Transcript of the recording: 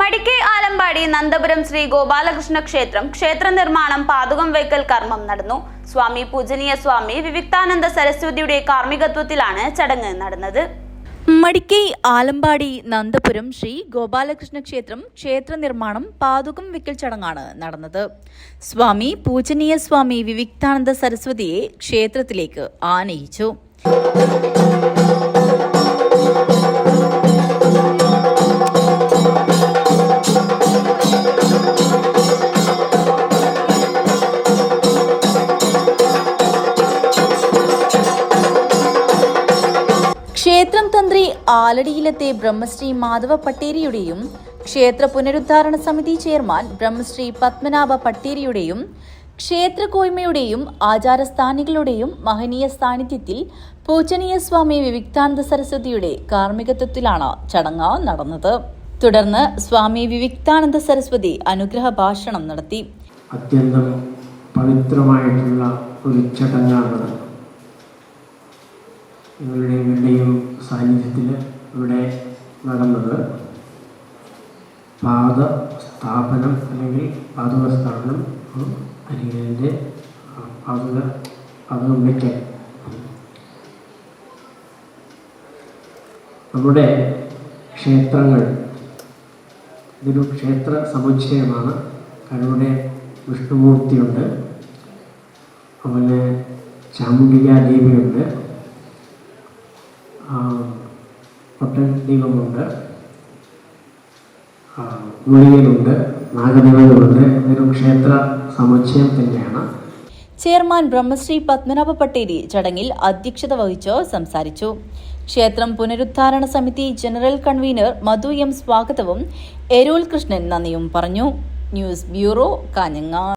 മടിക്കൈ ആലമ്പാടി നന്ദപുരം ശ്രീ ഗോപാലകൃഷ്ണ ക്ഷേത്രം ക്ഷേത്ര നിർമ്മാണം പാതുകം വയ്ക്കൽ കർമ്മം നടന്നു. സ്വാമി പൂജനീയ സ്വാമി വിവിക്താനന്ദ സരസ്വതിയുടെ കാർമ്മികത്വത്തിലാണ് ചടങ്ങ് നടന്നത്. മടിക്കൈ ആലമ്പാടി നന്ദപുരം ശ്രീ ഗോപാലകൃഷ്ണ ക്ഷേത്രം ക്ഷേത്ര നിർമ്മാണം പാതുകം വെക്കൽ ചടങ്ങാണ് നടന്നത്. സ്വാമി പൂജനീയ സ്വാമി വിവിക്താനന്ദ സരസ്വതിയെ ക്ഷേത്രത്തിലേക്ക് ആനയിച്ചു. ക്ഷേത്രം തന്ത്രി ആലടിയിലത്തെ ബ്രഹ്മശ്രീ മാധവ പട്ടേരിയുടെയും ക്ഷേത്ര പുനരുദ്ധാരണ സമിതി ചെയർമാൻ ബ്രഹ്മശ്രീ പത്മനാഭ പട്ടേരിയുടെയും ക്ഷേത്ര കോയ്മയുടെയും ആചാരസ്ഥാനികളുടെയും മഹനീയ സാന്നിധ്യത്തിൽ പൂജനീയ സ്വാമി വിവിക്താനന്ദ സരസ്വതിയുടെ കാർമ്മികത്വത്തിലാണ് ചടങ്ങ് നടന്നത്. തുടർന്ന് സ്വാമി വിവിക്താനന്ദ സരസ്വതി അനുഗ്രഹ ഭാഷണം നടത്തി. അത്യന്തം പവിത്രമായിട്ടുള്ള ഒരു ചടങ്ങാണ് ഇവരുടെ ഇവരുടെയും സാന്നിധ്യത്തിൽ ഇവിടെ നടന്നത് പാദ സ്ഥാപനം അല്ലെങ്കിൽ പാദക അല്ലെങ്കിൽ അതിന്റെ പാദകം വയ്ക്കൽ നമ്മുടെ ക്ഷേത്രങ്ങൾ ഇതൊരു ക്ഷേത്ര സമുച്ചയമാണ്. കരുടെ വിഷ്ണുമൂർത്തിയുണ്ട്. അതുപോലെ ചാമുണ്ടിക ദേവിയുണ്ട് പൊട്ടൻ ദൈവമുണ്ട് ഗുളികനുണ്ട് നാഗദേവനുണ്ട്. ഇതൊരു ക്ഷേത്ര സമുച്ചയം തന്നെയാണ്. ചെയർമാൻ ബ്രഹ്മശ്രീ പത്മനാഭ പട്ടേരി ചടങ്ങിൽ അധ്യക്ഷത വഹിച്ച് സംസാരിച്ചു. ക്ഷേത്രം പുനരുദ്ധാരണ സമിതി ജനറൽ കൺവീനർ മധു എം സ്വാഗതവും എരോൽ കൃഷ്ണൻ നന്ദിയും പറഞ്ഞു. News bureau Kanhangad.